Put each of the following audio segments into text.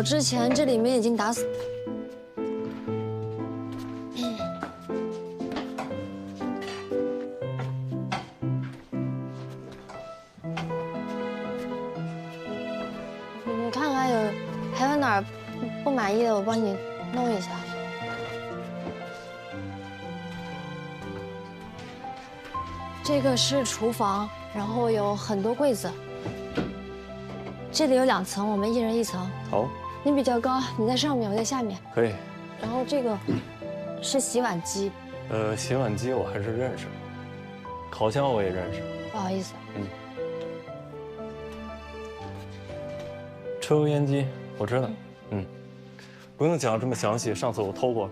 走之前，这里面已经打扫。你看看有还有哪儿不满意的，我帮你弄一下。这个是厨房，然后有很多柜子。这里有两层，我们一人一层。好，你比较高，你在上面，我在下面。可以。然后这个是洗碗机，呃，洗碗机我还是认识，烤箱我也认识。不好意思，嗯。抽油烟机我知道，嗯，不用讲这么详细，上次我偷过。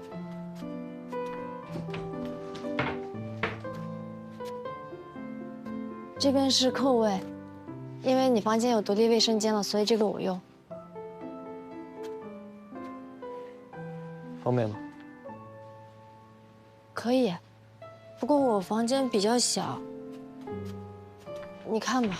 这边是客卫，因为你房间有独立卫生间了，所以这个我用。方便吗？可以，不过我房间比较小，你看吧。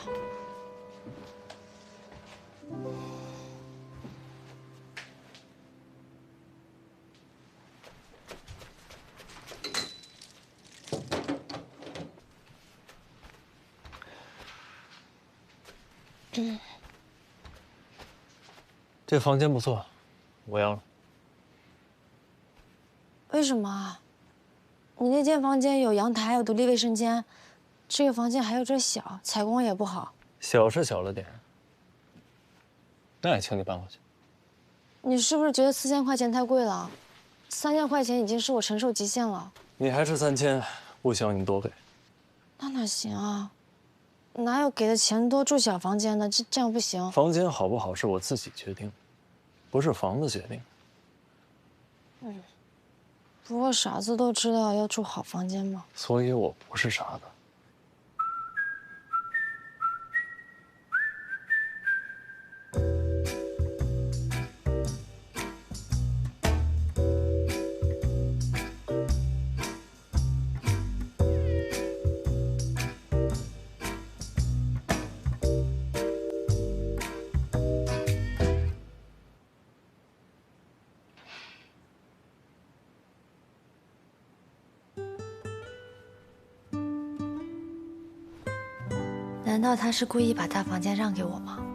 这房间不错，我要了。为什么啊？你那间房间有阳台，有独立卫生间，这个房间还有点小，采光也不好。小是小了点，那也请你搬回去。你是不是觉得四千块钱太贵了？三千块钱已经是我承受极限了。你还是三千，不行你多给。那哪行啊？哪有给的钱多住小房间的？这这样不行。房间好不好是我自己决定，不是房子决定。嗯。不过傻子都知道要住好房间嘛。所以我不是傻子。难道他是故意把大房间让给我吗？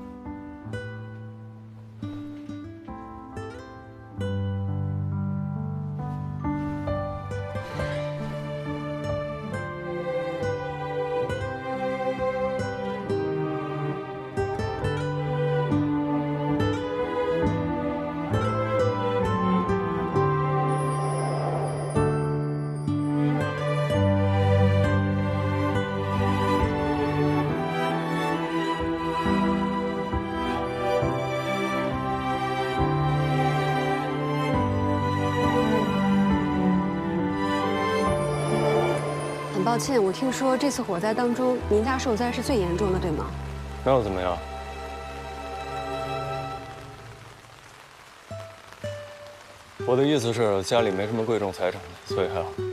抱歉，我听说这次火灾当中，您家受灾是最严重的，对吗？那又怎么样？我的意思是，家里没什么贵重财产，所以还好。